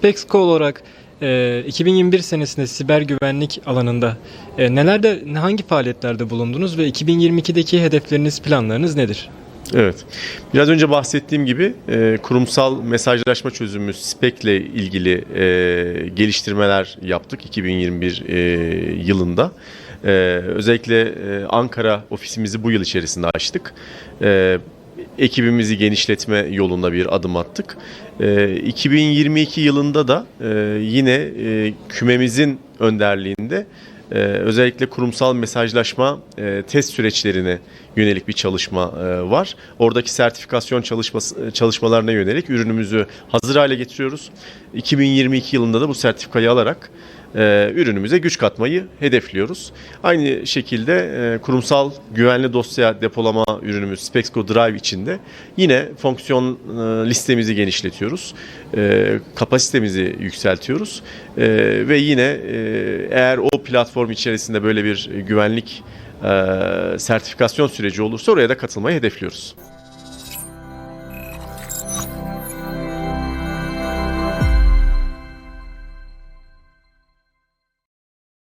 Spexco olarak e, 2021 senesinde siber güvenlik alanında e, nelerde, hangi faaliyetlerde bulundunuz ve 2022'deki hedefleriniz, planlarınız nedir? Evet. Biraz önce bahsettiğim gibi e, kurumsal mesajlaşma çözümü SPEC ile ilgili e, geliştirmeler yaptık 2021 e, yılında. E, özellikle e, Ankara ofisimizi bu yıl içerisinde açtık. E, ekibimizi genişletme yolunda bir adım attık. E, 2022 yılında da e, yine e, kümemizin önderliğinde ee, özellikle kurumsal mesajlaşma e, test süreçlerine yönelik bir çalışma e, var. Oradaki sertifikasyon çalışması, çalışmalarına yönelik ürünümüzü hazır hale getiriyoruz. 2022 yılında da bu sertifikayı alarak e, ürünümüze güç katmayı hedefliyoruz. Aynı şekilde e, kurumsal güvenli dosya depolama ürünümüz Spexco Drive içinde yine fonksiyon e, listemizi genişletiyoruz. E, kapasitemizi yükseltiyoruz. Ve yine eğer o platform içerisinde böyle bir güvenlik sertifikasyon süreci olursa oraya da katılmayı hedefliyoruz.